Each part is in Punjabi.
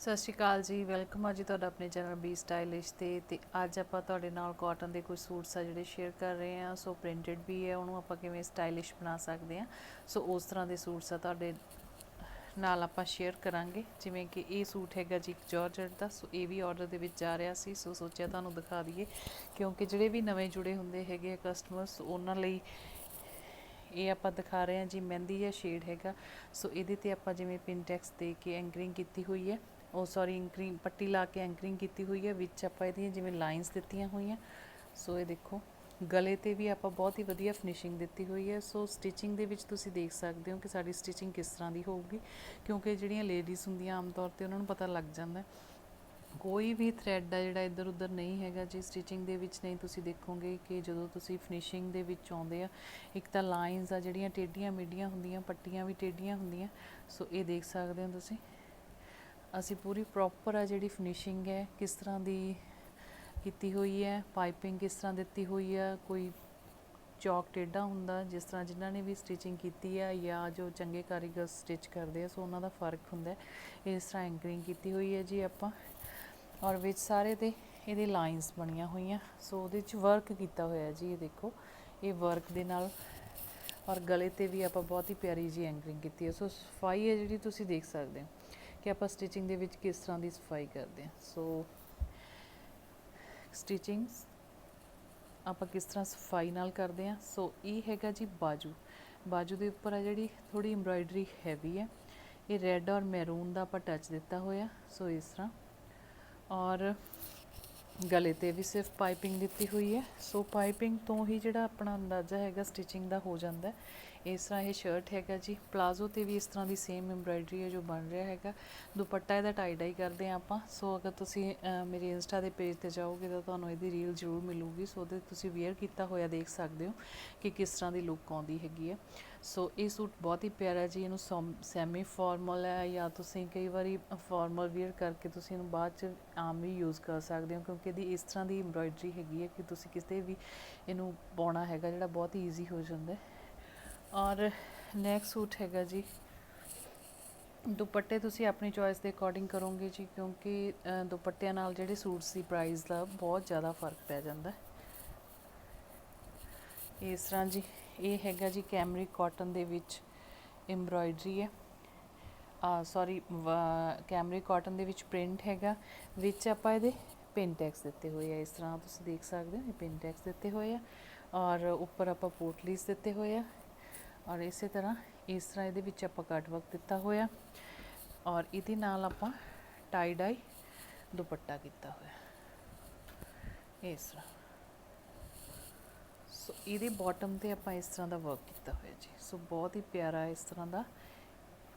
ਸਤਿ ਸ਼੍ਰੀ ਅਕਾਲ ਜੀ, ਵੈਲਕਮ ਆ ਜੀ ਤੁਹਾਡਾ ਆਪਣੇ ਚੈਨਲ ਬੀ ਸਟਾਈਲਿਸ਼ ਤੇ ਤੇ ਅੱਜ ਆਪਾਂ ਤੁਹਾਡੇ ਨਾਲ ਕਾਟਨ ਦੇ ਕੁਝ ਸੂਟਸ ਆ ਜਿਹੜੇ ਸ਼ੇਅਰ ਕਰ ਰਹੇ ਆ ਸੋ ਪ੍ਰਿੰਟਡ ਵੀ ਹੈ, ਉਹਨੂੰ ਆਪਾਂ ਕਿਵੇਂ ਸਟਾਈਲਿਸ਼ ਬਣਾ ਸਕਦੇ ਆ ਸੋ ਉਸ ਤਰ੍ਹਾਂ ਦੇ ਸੂਟਸ ਆ ਤੁਹਾਡੇ ਨਾਲ ਆਪਾਂ ਸ਼ੇਅਰ ਕਰਾਂਗੇ, ਜਿਵੇਂ ਕਿ ਇਹ ਸੂਟ ਹੈਗਾ ਜੀ ਇੱਕ ਜਾਰਜਟ ਦਾ, ਸੋ ਇਹ ਵੀ ਆਰਡਰ ਦੇ ਵਿੱਚ ਜਾ ਰਿਹਾ ਸੀ, ਸੋ ਸੋਚਿਆ ਤੁਹਾਨੂੰ ਦਿਖਾ ਦਈਏ, ਕਿਉਂਕਿ ਜਿਹੜੇ ਵੀ ਨਵੇਂ ਜੁੜੇ ਹੁੰਦੇ ਹੈਗੇ ਆ ਕਸਟਮਰਸ ਉਹਨਾਂ ਲਈ ਇਹ ਆਪਾਂ ਦਿਖਾ ਰਹੇ ਹਾਂ ਜੀ, ਮਹਿੰਦੀ ਜਾਂ ਸ਼ੇਡ ਹੈਗਾ, ਸੋ ਇਹਦੇ ਤੇ ਆਪਾਂ ਜਿਵੇਂ ਪਿੰਟੈਕਸ ਦੇ ਕੇ ਐਂਕਰਿੰਗ ਕੀਤੀ ਹੋਈ ਹੈ ਉਹ ਸੌਰੀ ਐਂਕਰਿੰਗ ਪੱਟੀ ਲਾ ਕੇ ਐਂਕਰਿੰਗ ਕੀਤੀ ਹੋਈ ਹੈ, ਵਿੱਚ ਆਪਾਂ ਇਹਦੀਆਂ ਜਿਵੇਂ ਲਾਈਨਸ ਦਿੱਤੀਆਂ ਹੋਈਆਂ। ਸੋ ਇਹ ਦੇਖੋ, ਗਲੇ ਤੇ ਵੀ ਆਪਾਂ ਬਹੁਤ ਹੀ ਵਧੀਆ ਫਿਨਿਸ਼ਿੰਗ ਦਿੱਤੀ ਹੋਈ ਹੈ। ਸੋ ਸਟਿਚਿੰਗ ਦੇ ਵਿੱਚ ਤੁਸੀਂ ਦੇਖ ਸਕਦੇ ਹੋ ਕਿ ਸਾਡੀ ਸਟਿਚਿੰਗ ਕਿਸ ਤਰ੍ਹਾਂ ਦੀ ਹੋਊਗੀ, ਕਿਉਂਕਿ ਜਿਹੜੀਆਂ ਲੇਡੀਜ਼ ਹੁੰਦੀਆਂ ਆਮ ਤੌਰ ਤੇ ਉਹਨਾਂ ਨੂੰ ਪਤਾ ਲੱਗ ਜਾਂਦਾ ਕੋਈ ਵੀ ਥ੍ਰੈਡ ਆ ਜਿਹੜਾ ਇੱਧਰ ਉੱਧਰ ਨਹੀਂ ਹੈਗਾ, ਜੀ ਸਟਿਚਿੰਗ ਦੇ ਵਿੱਚ ਨਹੀਂ ਤੁਸੀਂ ਦੇਖੋਗੇ ਕਿ ਜਦੋਂ ਤੁਸੀਂ ਫਿਨਿਸ਼ਿੰਗ ਦੇ ਵਿੱਚ ਆਉਂਦੇ ਆ, ਇੱਕ ਤਾਂ ਲਾਈਨਸ ਆ ਜਿਹੜੀਆਂ ਟੇਢੀਆਂ ਮੇਢੀਆਂ ਹੁੰਦੀਆਂ, ਪੱਟੀਆਂ ਵੀ ਟੇਢੀਆਂ ਹੁੰਦੀਆਂ। ਸੋ ਇਹ ਦੇਖ ਸਕਦੇ ਹੋ ਤੁਸੀਂ। ਅਸੀਂ ਪੂਰੀ ਪ੍ਰੋਪਰ ਆ ਜਿਹੜੀ ਫਿਨਿਸ਼ਿੰਗ ਹੈ, ਕਿਸ ਤਰ੍ਹਾਂ ਦੀ ਕੀਤੀ ਹੋਈ ਹੈ ਪਾਈਪਿੰਗ ਕਿਸ ਤਰ੍ਹਾਂ ਦਿੱਤੀ ਹੋਈ ਹੈ ਕੋਈ ਚੌਕ ਟੇਢਾ ਹੁੰਦਾ, ਜਿਸ ਤਰ੍ਹਾਂ ਜਿਨ੍ਹਾਂ ਨੇ ਵੀ ਸਟਿਚਿੰਗ ਕੀਤੀ ਹੈ ਜਾਂ ਜੋ ਚੰਗੇ ਕਾਰੀਗਰ ਸਟਿਚ ਕਰਦੇ ਆ, ਸੋ ਉਹਨਾਂ ਦਾ ਫ਼ਰਕ ਹੁੰਦਾ ਇਸ ਤਰ੍ਹਾਂ ਐਂਕਰਿੰਗ ਕੀਤੀ ਹੋਈ ਹੈ ਜੀ ਆਪਾਂ। ਔਰ ਵਿੱਚ ਸਾਰੇ ਤੇ ਇਹਦੇ ਲਾਈਨਸ ਬਣੀਆਂ ਹੋਈਆਂ, ਸੋ ਉਹਦੇ ਚ ਵਰਕ ਕੀਤਾ ਹੋਇਆ ਜੀ, ਇਹ ਦੇਖੋ। ਇਹ ਵਰਕ ਦੇ ਨਾਲ ਔਰ ਗਲੇ ਤੇ ਵੀ ਆਪਾਂ ਬਹੁਤ ਹੀ ਪਿਆਰੀ ਜੀ ਐਂਕਰਿੰਗ ਕੀਤੀ ਹੈ। ਸੋ ਸਫ਼ਾਈ ਹੈ ਜਿਹੜੀ ਤੁਸੀਂ ਦੇਖ ਸਕਦੇ ਹੋ। ਕਿ ਆਪਾਂ ਸਟਿਚਿੰਗ ਦੇ ਵਿੱਚ ਕਿਸ ਤਰ੍ਹਾਂ ਦੀ ਸਫ਼ਾਈ ਕਰਦੇ ਹਾਂ। ਸੋ ਸਟਿਚਿੰਗ ਆਪਾਂ ਕਿਸ ਤਰ੍ਹਾਂ ਸਫ਼ਾਈ ਨਾਲ ਕਰਦੇ ਹਾਂ। ਸੋ ਇਹ ਹੈਗਾ ਜੀ ਬਾਜੂ। ਬਾਜੂ ਦੇ ਉੱਪਰ ਆ ਜਿਹੜੀ ਥੋੜੀ ਐਮਬ੍ਰਾਇਡਰੀ ਹੈਵੀ ਹੈ। ਇਹ ਰੈੱਡ ਔਰ ਮੈਰੂਨ ਦਾ ਆਪਾਂ ਟੱਚ ਦਿੱਤਾ ਹੋਇਆ। ਸੋ ਇਸ ਤਰ੍ਹਾਂ। ਔਰ ਗਲੇ ਤੇ ਵੀ ਸਿਰਫ ਪਾਈਪਿੰਗ ਦਿੱਤੀ ਹੋਈ ਹੈ। ਸੋ ਪਾਈਪਿੰਗ ਤੋਂ ਹੀ ਜਿਹੜਾ ਆਪਣਾ ਅੰਦਾਜ਼ਾ ਹੈਗਾ ਸਟਿਚਿੰਗ ਦਾ ਹੋ ਜਾਂਦਾ ਇਸ ਤਰ੍ਹਾਂ ਇਹ ਸ਼ਰਟ ਹੈਗਾ ਜੀ। ਪਲਾਜ਼ੋ ਤੇ ਵੀ ਇਸ ਤਰ੍ਹਾਂ ਦੀ ਸੇਮ ਐਮਬ੍ਰਾਇਡਰੀ ਹੈ ਜੋ ਬਣ ਰਿਹਾ ਹੈਗਾ। ਦੁਪੱਟਾ ਇਹਦਾ ਟਾਈ ਡਾਈ ਕਰਦੇ ਆ ਆਪਾਂ। ਸੋ ਅਗਰ ਤੁਸੀਂ ਮੇਰੇ ਇੰਸਟਾ ਦੇ ਪੇਜ ਤੇ ਜਾਓਗੇ ਤਾਂ ਤੁਹਾਨੂੰ ਇਹਦੀ ਰੀਲ ਜ਼ਰੂਰ ਮਿਲੂਗੀ। ਸੋ ਉਹਦੇ ਤੁਸੀਂ ਵੇਅਰ ਕੀਤਾ ਹੋਇਆ ਦੇਖ ਸਕਦੇ ਹੋ ਕਿ ਕਿਸ ਤਰ੍ਹਾਂ ਦੀ ਲੁੱਕ ਆਉਂਦੀ ਹੈਗੀ ਹੈ। ਸੋ ਇਹ ਸੂਟ ਬਹੁਤ ਹੀ ਪਿਆਰਾ ਜੀ। ਇਹਨੂੰ ਸੈਮੀ ਫਾਰਮਲ ਹੈ ਜਾਂ ਤੁਸੀਂ ਕਈ ਵਾਰੀ ਫਾਰਮਲ ਵੇਅਰ ਕਰਕੇ ਤੁਸੀਂ ਇਹਨੂੰ ਬਾਅਦ ਚ ਆਮ ਵੀ ਯੂਜ਼ ਕਰ ਸਕਦੇ ਹੋ ਕਿਉਂਕਿ ਇਹਦੀ ਇਸ ਤਰ੍ਹਾਂ ਦੀ ਐਮਬ੍ਰਾਇਡਰੀ ਹੈਗੀ ਹੈ ਕਿ ਤੁਸੀਂ ਕਿਤੇ ਵੀ ਇਹਨੂੰ ਪਾਉਣਾ ਹੈਗਾ ਜਿਹੜਾ ਬਹੁਤ ਈਜ਼ੀ ਹੋ ਜਾਂਦਾ ਹੈ। ਔਰ ਨੈਕਸਟ ਸੂਟ ਹੈਗਾ ਜੀ। ਦੁਪੱਟੇ ਤੁਸੀਂ ਆਪਣੀ ਚੋਇਸ ਦੇ ਅਕੋਰਡਿੰਗ ਕਰੋਗੇ ਜੀ, ਕਿਉਂਕਿ ਦੁਪੱਟਿਆਂ ਨਾਲ ਜਿਹੜੇ ਸੂਟਸ ਦੀ ਪ੍ਰਾਈਸ ਦਾ ਬਹੁਤ ਜ਼ਿਆਦਾ ਫ਼ਰਕ ਪੈ ਜਾਂਦਾ। ਇਸ ਤਰ੍ਹਾਂ ਜੀ, ਇਹ ਹੈਗਾ ਜੀ ਕੈਮਰੀ ਕਾਟਨ ਦੇ ਵਿੱਚ ਐਮਬ੍ਰਾਇਡਰੀ ਹੈ। ਆ ਸੌਰੀ ਕੈਮਰੀ ਕਾਟਨ ਦੇ ਵਿੱਚ ਪ੍ਰਿੰਟ ਹੈਗਾ, ਵਿੱਚ ਆਪਾਂ ਇਹਦੇ ਪਿਨ ਟੈਕਸ ਦਿੱਤੇ ਹੋਏ ਆ। ਇਸ ਤਰ੍ਹਾਂ ਤੁਸੀਂ ਦੇਖ ਸਕਦੇ ਹੋ, ਇਹ ਪਿਨ ਟੈਕਸ ਦਿੱਤੇ ਹੋਏ ਆ। ਔਰ ਉੱਪਰ ਆਪਾਂ ਪੋਟਲੀਸ ਦਿੱਤੇ ਹੋਏ ਆ। ਔਰ ਇਸੇ ਤਰ੍ਹਾਂ ਇਸ ਤਰ੍ਹਾਂ ਇਹਦੇ ਵਿੱਚ ਆਪਾਂ ਕੱਟ ਵਰਕ ਦਿੱਤਾ ਹੋਇਆ। ਔਰ ਇਹਦੇ ਨਾਲ ਆਪਾਂ ਟਾਈ ਡਾਈ ਦੁਪੱਟਾ ਕੀਤਾ ਹੋਇਆ। ਇਸ ਤਰ੍ਹਾਂ। ਸੋ ਇਹਦੇ ਬਾਟਮ ਤੇ ਆਪਾਂ ਇਸ ਤਰ੍ਹਾਂ ਦਾ ਵਰਕ ਕੀਤਾ ਹੋਇਆ ਜੀ। ਸੋ ਬਹੁਤ ਹੀ ਪਿਆਰਾ ਇਸ ਤਰ੍ਹਾਂ ਦਾ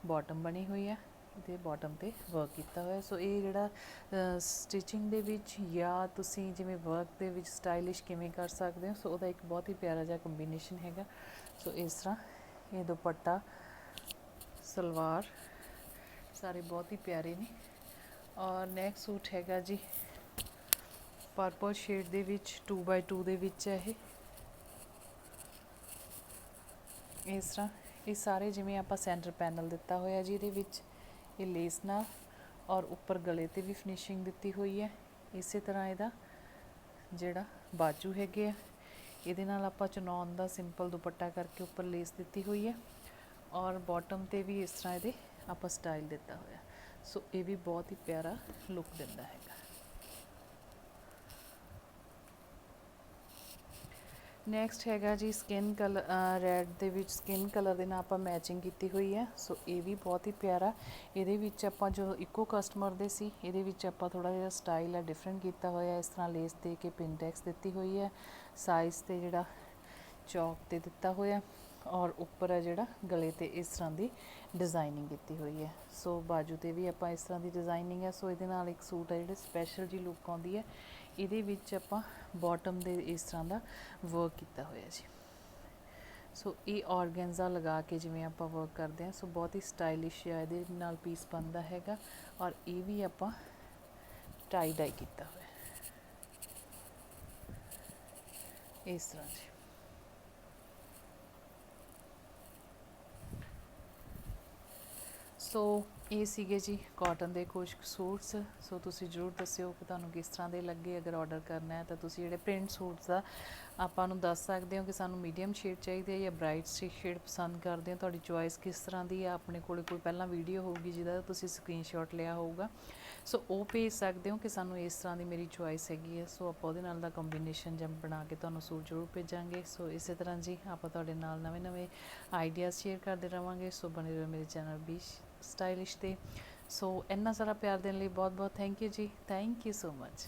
ਬਾਟਮ ਬਣੀ ਹੋਈ ਹੈ। ਇਹਦੇ ਬਾਟਮ ਤੇ ਵਰਕ ਕੀਤਾ ਹੋਇਆ। ਸੋ ਇਹ ਜਿਹੜਾ ਸਟਿਚਿੰਗ ਦੇ ਵਿੱਚ ਜਾਂ ਤੁਸੀਂ ਜਿਵੇਂ ਵਰਕ ਦੇ ਵਿੱਚ ਸਟਾਈਲਿਸ਼ ਕਿਵੇਂ ਕਰ ਸਕਦੇ ਹੋ ਸੋ ਉਹਦਾ ਇੱਕ ਬਹੁਤ ਹੀ ਪਿਆਰਾ ਜਿਹਾ ਕੰਬੀਨੇਸ਼ਨ ਹੈਗਾ। ਸੋ ਇਸ ਤਰ੍ਹਾਂ ਇਹ ਦੁਪੱਟਾ, ਸਲਵਾਰ, ਸਾਰੇ ਬਹੁਤ ਹੀ ਪਿਆਰੇ ਨੇ। ਔਰ ਨੈਕ ਸੂਟ ਹੈਗਾ ਜੀ ਪਰਪਲ ਸ਼ੇਡ ਦੇ ਵਿੱਚ 2x2 ਦੇ ਵਿੱਚ ਹੈ ਇਹ। ਇਸ ਤਰ੍ਹਾਂ ਇਹ ਸਾਰੇ ਜਿਵੇਂ ਆਪਾਂ ਸੈਂਟਰ ਪੈਨਲ ਦਿੱਤਾ ਹੋਇਆ ਜੀ ਇਹਦੇ ਵਿੱਚ, ਇਹ ਲੇਸ ਨਾਲ ਔਰ ਉੱਪਰ ਗਲੇ ਤੇ ਵੀ ਫਿਨਿਸ਼ਿੰਗ ਦਿੱਤੀ ਹੋਈ ਹੈ। ਇਸੇ ਤਰ੍ਹਾਂ ਇਹਦਾ ਜਿਹੜਾ ਬਾਜੂ ਹੈਗੇ ਆ। ਇਹਦੇ ਨਾਲ ਆਪਾਂ ਚਨੌਨ ਦਾ ਸਿੰਪਲ ਦੁਪੱਟਾ ਕਰਕੇ ਉੱਪਰ ਲੇਸ ਦਿੱਤੀ ਹੋਈ ਹੈ ਔਰ ਬਾਟਮ ਤੇ ਵੀ ਇਸ ਤਰ੍ਹਾਂ ਇਹਦੇ ਆਪਾਂ ਸਟਾਈਲ ਦਿੱਤਾ ਹੋਇਆ। ਸੋ ਇਹ ਵੀ ਬਹੁਤ ਹੀ ਪਿਆਰਾ ਲੁੱਕ ਦਿੰਦਾ ਹੈਗਾ। ਨੈਕਸਟ ਹੈਗਾ ਜੀ ਸਕਿਨ ਕਲਰ ਰੈੱਡ ਦੇ ਵਿੱਚ ਸਕਿਨ ਕਲਰ ਦੇ ਨਾਲ ਆਪਾਂ ਮੈਚਿੰਗ ਕੀਤੀ ਹੋਈ ਹੈ। ਸੋ ਇਹ ਵੀ ਬਹੁਤ ਹੀ ਪਿਆਰਾ। ਇਹਦੇ ਵਿੱਚ ਆਪਾਂ ਜੋ ਇੱਕੋ ਕਸਟਮਰ ਦੇ ਸੀ, ਇਹਦੇ ਵਿੱਚ ਆਪਾਂ ਥੋੜਾ ਜਿਹਾ ਸਟਾਈਲ ਆ ਡਿਫਰੈਂਟ ਕੀਤਾ ਹੋਇਆ। ਇਸ ਤਰ੍ਹਾਂ ਲੇਸ ਦੇ ਕੇ ਪਿੰਟੈਕਸ ਦਿੱਤੀ ਹੋਈ ਹੈ। ਸਾਈਜ਼ ਤੇ ਜਿਹੜਾ ਚੌਕ ਤੇ ਦਿੱਤਾ ਹੋਇਆ ਔਰ ਉੱਪਰ ਹੈ ਜਿਹੜਾ ਗਲੇ ਤੇ ਇਸ ਤਰ੍ਹਾਂ ਦੀ ਡਿਜ਼ਾਈਨਿੰਗ ਕੀਤੀ ਹੋਈ ਹੈ। ਸੋ ਬਾਜੂ ਤੇ ਵੀ ਆਪਾਂ ਇਸ ਤਰ੍ਹਾਂ ਦੀ ਡਿਜ਼ਾਈਨਿੰਗ ਹੈ। ਸੋ ਇਹਦੇ ਨਾਲ ਇੱਕ ਸੂਟ ਹੈ ਜਿਹੜਾ ਸਪੈਸ਼ਲ ਜੀ ਲੁੱਕ ਆਉਂਦੀ ਹੈ। ਇਹਦੇ ਵਿੱਚ ਆਪਾਂ ਬਾਟਮ ਦੇ ਇਸ ਤਰ੍ਹਾਂ ਦਾ ਵਰਕ ਕੀਤਾ ਹੋਇਆ ਜੀ। ਸੋ ਇਹ ਆਰਗੈਂਜ਼ਾ ਲਗਾ ਕੇ ਜਿਵੇਂ ਆਪਾਂ ਵਰਕ ਕਰਦੇ ਹਾਂ। ਸੋ ਬਹੁਤ ਹੀ ਸਟਾਈਲਿਸ਼ ਹੈ ਇਹਦੇ ਨਾਲ ਪੀਸ ਬਣਦਾ ਹੈਗਾ। ਔਰ ਇਹ ਵੀ ਆਪਾਂ ਟਾਈ ਡਾਈ ਕੀਤਾ ਹੋਇਆ। ਇਸ ਤਰ੍ਹਾਂ ਜੀ ਸੋ ਇਹ ਸੀਗੇ ਜੀ ਕਾਟਨ ਦੇ ਕੁਝ ਸੂਟਸ। ਸੋ ਤੁਸੀਂ ਜਰੂਰ ਦੱਸਿਓ ਕਿ ਤੁਹਾਨੂੰ ਕਿਸ ਤਰ੍ਹਾਂ ਦੇ ਲੱਗੇ, ਅਗਰ ਆਰਡਰ ਕਰਨਾ ਹੈ ਤਾਂ ਤੁਸੀਂ ਜਿਹੜੇ ਪ੍ਰਿੰਟ ਸੂਟਸ ਦਾ ਆਪਾਂ ਨੂੰ ਦੱਸ ਸਕਦੇ ਹੋ ਕਿ ਸਾਨੂੰ ਮੀਡੀਅਮ ਸ਼ੇਡ ਚਾਹੀਦੇ ਆ ਜਾਂ ਬ੍ਰਾਈਟ ਸ਼ੇਡ ਪਸੰਦ ਕਰਦੇ ਹੋ। ਤੁਹਾਡੀ ਚੁਆਇਸ ਕਿਸ ਤਰ੍ਹਾਂ ਦੀ ਆ, ਆਪਣੇ ਕੋਲ ਕੋਈ ਪਹਿਲਾਂ ਵੀਡੀਓ ਹੋਊਗੀ ਜਿਹਦਾ ਤੁਸੀਂ ਸਕਰੀਨਸ਼ਾਟ ਲਿਆ ਹੋਊਗਾ। ਸੋ ਉਹ ਭੇਜ ਸਕਦੇ ਹੋ ਕਿ ਸਾਨੂੰ ਇਸ ਤਰ੍ਹਾਂ ਦੀ ਮੇਰੀ ਚੁਆਇਸ ਹੈਗੀ ਹੈ ਸੋ ਆਪਾਂ ਉਹਦੇ ਨਾਲ ਦਾ ਕੰਬੀਨੇਸ਼ਨ ਜੰਮ ਬਣਾ ਕੇ ਤੁਹਾਨੂੰ ਸੂਟ ਜ਼ਰੂਰ ਭੇਜਾਂਗੇ। ਸੋ ਇਸੇ ਤਰ੍ਹਾਂ ਜੀ ਆਪਾਂ ਤੁਹਾਡੇ ਨਾਲ ਨਵੇਂ-ਨਵੇਂ ਆਈਡੀਆਜ਼ ਸ਼ੇਅਰ ਕਰਦੇ ਰਵਾਂਗੇ। ਸੋ ਬਣੇ ਰਹੋ ਮੇਰੇ ਚੈਨਲ ਬੀਸ਼ ਸਟਾਈਲਿਸ਼ ਤੇ। ਸੋ ਇੰਨਾ ਸਾਰਾ ਪਿਆਰ ਦੇਣ ਲਈ ਬਹੁਤ-ਬਹੁਤ ਥੈਂਕ ਯੂ ਜੀ। Thank you so much